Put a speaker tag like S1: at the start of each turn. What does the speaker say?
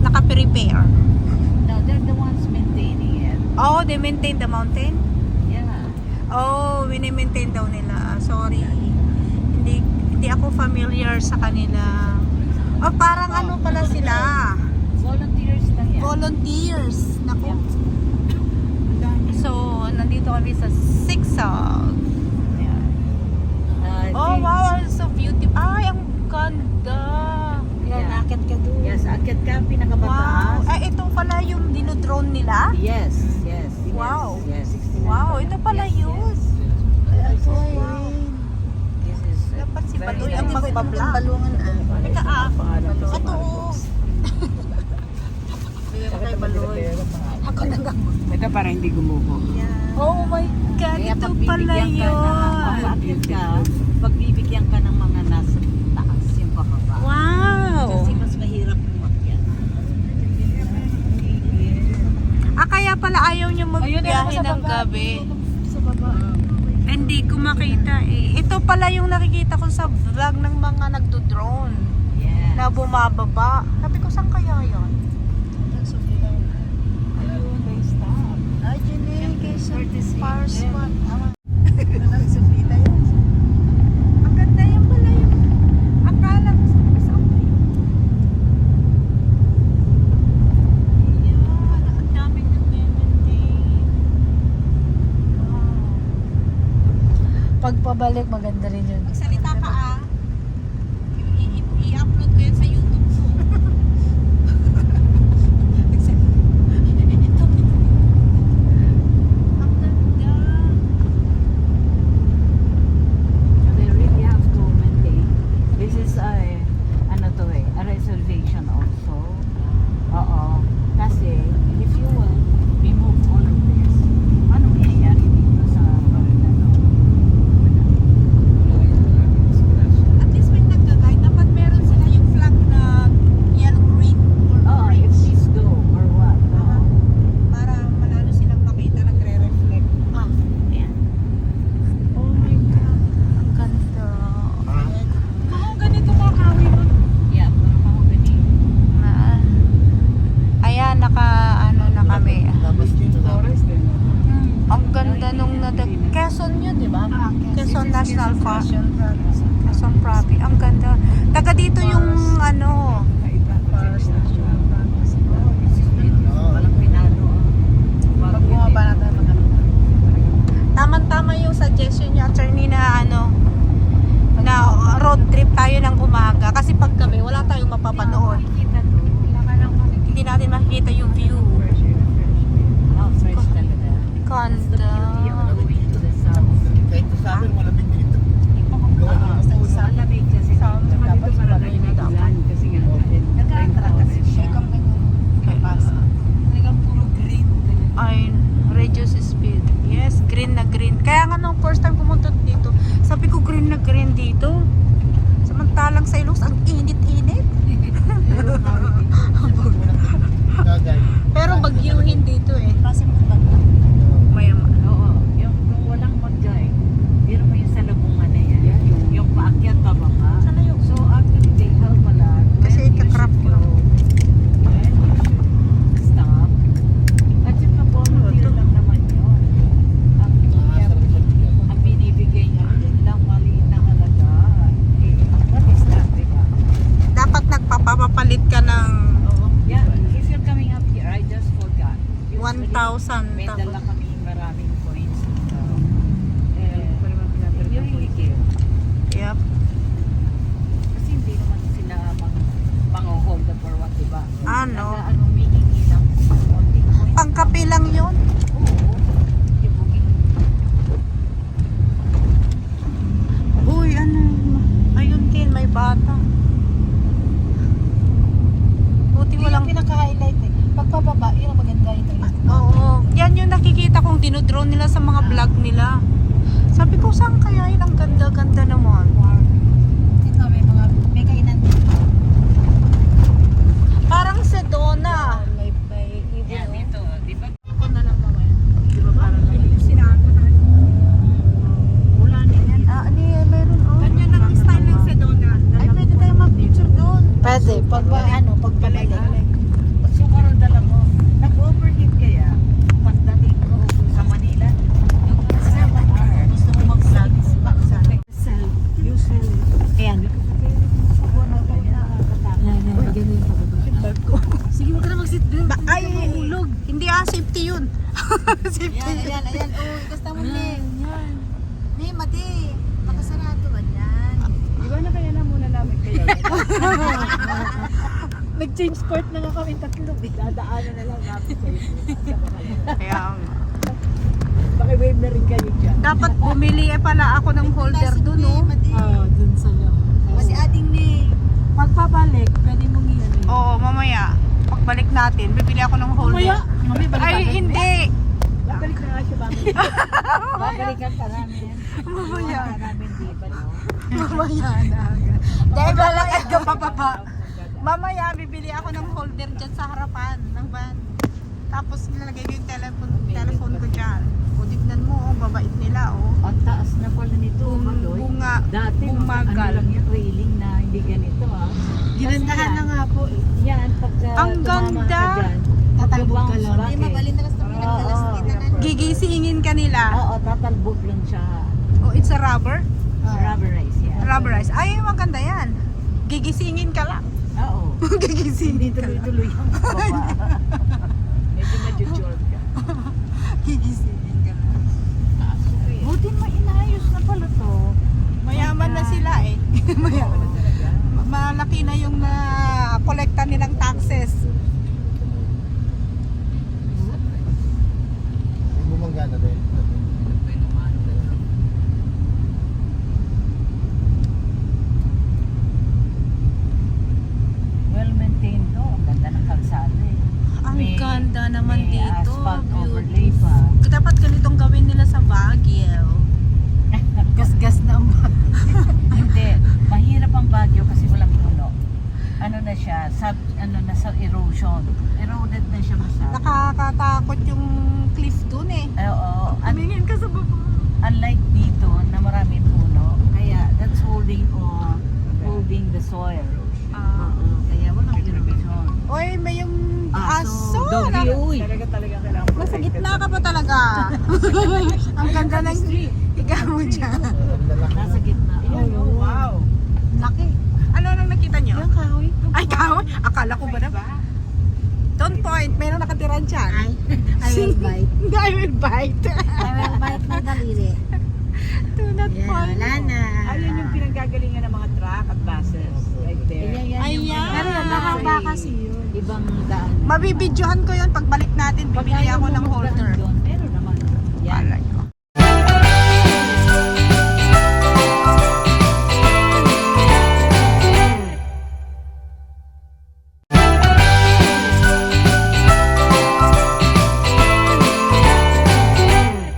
S1: naka-prepare.
S2: No, they're the ones maintaining it.
S1: Oh, they maintain the mountain?
S2: Yeah.
S1: Oh, mini-maintain daw nila. Sorry. Hindi hindi ako familiar sa kanila. Oh, parang ano pala sila?
S2: Volunteers lang yan.
S1: Volunteers. Naku. So, nandito kami sa Sigsag. Ayan.
S2: Uh,
S1: Oh, wow. So beautiful. Ay, ang ganda.
S2: Yeah.
S3: Nakit ka doon.
S2: Yes, akit ka,
S1: Wow.
S2: pinakabataas.
S1: Ay, ito pala yung dinodrone nila?
S2: Yes, yes.
S1: Wow.
S2: Yes, yes.
S1: Wow, ito pala
S2: Yes,
S1: yun.
S2: yes.
S1: Wow.
S2: This is uh,
S1: Dapat si
S2: nice.
S1: ang magbablog.
S3: balungan ah.
S1: Teka ah. Ito oh. Kay Baloy. Ako na nga.
S2: Ito para hindi gumuho.
S1: Oh my God,
S2: Kaya
S1: ito pala yun.
S2: ka, pagbibigyan ka ng mga nasa taas yung pababa.
S1: Wow.
S2: Kasi mas mahirap umakyat.
S1: Ah, kaya pala ayaw nyo magbiyahe ng gabi.
S3: Sa baba.
S1: Hindi ko makita eh. Ito pala yung nakikita ko sa vlog ng mga nagdo-drone
S2: Yes.
S1: na bumababa. Sabi ko, saan kaya yun?
S2: Ayun, they stop.
S3: Ay, Jenny, kaysa
S2: Courtesy.
S3: power
S2: Yeah.
S3: spot. Ang sufita yun.
S1: Ang ganda yan pala yung akala ko sa sa Yan, ang daming nagme-maintain. Wow.
S3: Pagpabalik, maganda rin yun.
S1: Magsalita ka ah. I- i- I-upload ko yan sa YouTube ko. Ang ganda.
S2: They really have to maintain. This is a, ano to eh, a reservation also. Oo. Kasi, if you will remove all of this, ano mangyayari dito sa ano?
S1: At least may nagka-guide. Dapat meron sila yung flag na yellow, green, or
S2: Oh, if
S1: orange.
S2: this go or what?
S1: Ah, para manalo silang makita nagre-reflect. Ah,
S2: Ayan.
S1: Oh my God. Ang ganda. Kung ganito kakawi mo.
S2: Yeah, parang mahogany.
S1: Ah. Ayan, naka, ano na kami.
S2: Forest din.
S1: Ang ganda nung nadag... Quezon yun, di ba? Quezon National Park. Quezon Province. Ang ganda. Taga dito yung ano... Tama-tama yung suggestion niya, attorney, na ano na road trip tayo ng umaga kasi pag gabi wala tayong mapapanood. Hindi natin makikita yung view.
S2: Oh, fresh talaga. That's the
S1: Ganda.
S2: beauty of going to the south.
S4: Kahit sa amin, malamig dito.
S2: Ah, sa lamig kasi.
S3: Sa-
S2: Tsaka
S3: dapat
S2: dito
S3: sa
S2: marami
S3: lamig
S2: na
S3: dapat.
S2: ulan kasi nga
S3: Nag-attract kasi siya. Ikaw ganyan. Kapasa.
S2: Talagang puro green.
S1: Ay, reduce speed. Yes, green na green. Kaya nga nung first time pumunta dito, sabi ko green na green dito. Samantalang sa Ilocos, ang init-init. Pero bagyuhin dito eh.
S3: Kasi magbago.
S1: Mayaman.
S2: Oo. Yung kung walang mag-guy, biro mo yung salubungan na yan. Yung, yung paakyat pa baka.
S1: Sana yung
S2: So actually they help a lot.
S1: Kasi
S2: When you
S1: ikakrap
S2: should
S1: lang.
S2: go, when you should stop. At saka volunteer lang naman yun. Ang,
S4: Nakakasarap siya bigyan.
S2: ang binibigay nyo, yun lang maliit na halaga. Eh, what is that, diba?
S1: dapat nagpapapalit ka ng
S2: Oo. Yeah, if you're coming up here, I just forgot. Usually,
S1: 1,000.
S2: May
S1: tapos-
S2: dala kami maraming coins. So, eh, you really give.
S1: Yep.
S2: Kasi hindi naman sila mang, mang-hold up or what, diba?
S1: Ano?
S2: Nag- ano, humihingi lang konting coins.
S1: Pangkape lang yun.
S2: Oo. Ibugin.
S1: Uy, ano? Ayun din, may bata. Buti
S3: Yung
S1: walang...
S3: pinaka-highlight eh. Pagpababa, yun ang maganda ito.
S1: Oo. Yan yung nakikita kong dinodrone nila sa mga vlog nila. Sabi ko, saan kaya yun? Ang ganda-ganda naman.
S3: Dito may mga, may kainan dito.
S1: Parang Sedona.
S2: Ayan.
S3: Sige,
S2: huwag ka na
S3: mag-seatbelt. Ay, mahulog. Hindi
S2: ah, safety yun.
S1: safety
S3: ayan, yun. Ayan, oh, ayan, Oh, ikasta mo ni.
S2: Ayan.
S3: Ni, mati. Makasarado ba yan?
S2: Di ba na kaya na muna namin kayo?
S1: Nag-change court na nga kami tatlo.
S2: Dadaanan na lang namin kayo.
S1: Kaya nga.
S2: Paki-wave na rin kayo dyan.
S1: Dapat bumili eh pala ako ng holder
S3: ni,
S1: oh.
S3: mati.
S2: dun sa loob.
S3: Kasi ating ni.
S2: Pagpabalik, pwede mong iyan.
S1: Oo, mamaya. Pagbalik natin, bibili ako ng holder.
S2: Mamaya? Mamaya balik
S1: Ay,
S2: agad?
S1: hindi.
S2: Babalik na nga siya, babalik. Babalikan ka namin.
S1: Mamaya.
S2: No?
S1: Mamaya na. Dahil lalakad ka pa baba. Mamaya, bibili ako ng holder dyan sa harapan ng van. Tapos nilalagay ko yung telephone, telephone ko dyan. O, tignan mo, oh, babait nila, oh.
S2: Ang taas na pala nito,
S1: Bung,
S2: Madoy.
S1: bunga,
S2: Dati, ano
S1: bumagal.
S2: lang yung railing na hindi ganito, ah.
S3: Ginandahan na nga po eh.
S2: Yan, pagka
S1: Ang
S2: tumama
S1: ganda.
S2: ka dyan,
S3: Tatalbog ka lang.
S2: back
S3: Hindi,
S2: eh.
S3: mabalin na kami
S2: Oo,
S3: nagkalaskin na
S2: oo.
S1: Gigisingin ka nila.
S2: Oo, tatalbog lang siya.
S1: Oh, it's a rubber?
S2: Rubberize yan.
S1: Rubberized. Ay, maganda yan. Gigisingin ka lang.
S2: Oo.
S1: Gigisingin
S2: Hindi
S1: ka lang.
S2: tuloy-tuloy baba. Medyo-jort ka.
S1: Gigisingin ka lang.
S2: Buti mainayos na pala to.
S1: Mayaman na sila eh. Mayaman na sila. Ma- Malaki na yung na kolekta nilang taxes.
S4: May bumangga na din.
S2: Well maintained to. Ang ganda ng kalsada eh.
S1: Ang
S2: May-
S1: ganda naman dito. Beautiful. Dapat ganitong gawin nila sa Baguio.
S3: Gas-gas na ang
S2: Hindi. Mahirap ang Baguio kasi walang puno. Ano na siya, sub, ano na sa erosion. Eroded na siya masyado.
S1: Nakakatakot yung cliff dun eh.
S2: Ay, oo.
S1: Tumingin ka sa baba.
S2: unlike dito na maraming puno, kaya that's holding on, holding the soil.
S1: Ah.
S2: Oo, kaya walang erosion.
S1: Oy, may yung
S2: Aso,
S1: aso.
S2: Doggy,
S1: Na-
S2: uy. Talaga talaga kailangan
S1: Nasa gitna ka pa talaga. Ang ganda ng higa mo dyan.
S2: Nasa gitna. Oh, wow.
S1: Laki. Ano nang nakita nyo?
S3: Yung kahoy.
S1: Ay, kahoy. Akala ko ba na? Don't point. Mayroong nakatiran dyan.
S3: Ay, I will bite.
S1: I will bite.
S3: I will bite my daliri.
S1: Do not
S3: Yeah,
S1: point.
S3: wala na.
S2: Ayun yung pinanggagalingan ng mga truck at buses. Right there.
S1: Ayan.
S3: Pero yun, mahaba kasi yun.
S2: Ibang daan.
S1: Mabibidyohan ko yun pagbalik natin. Bibili ako ng holder.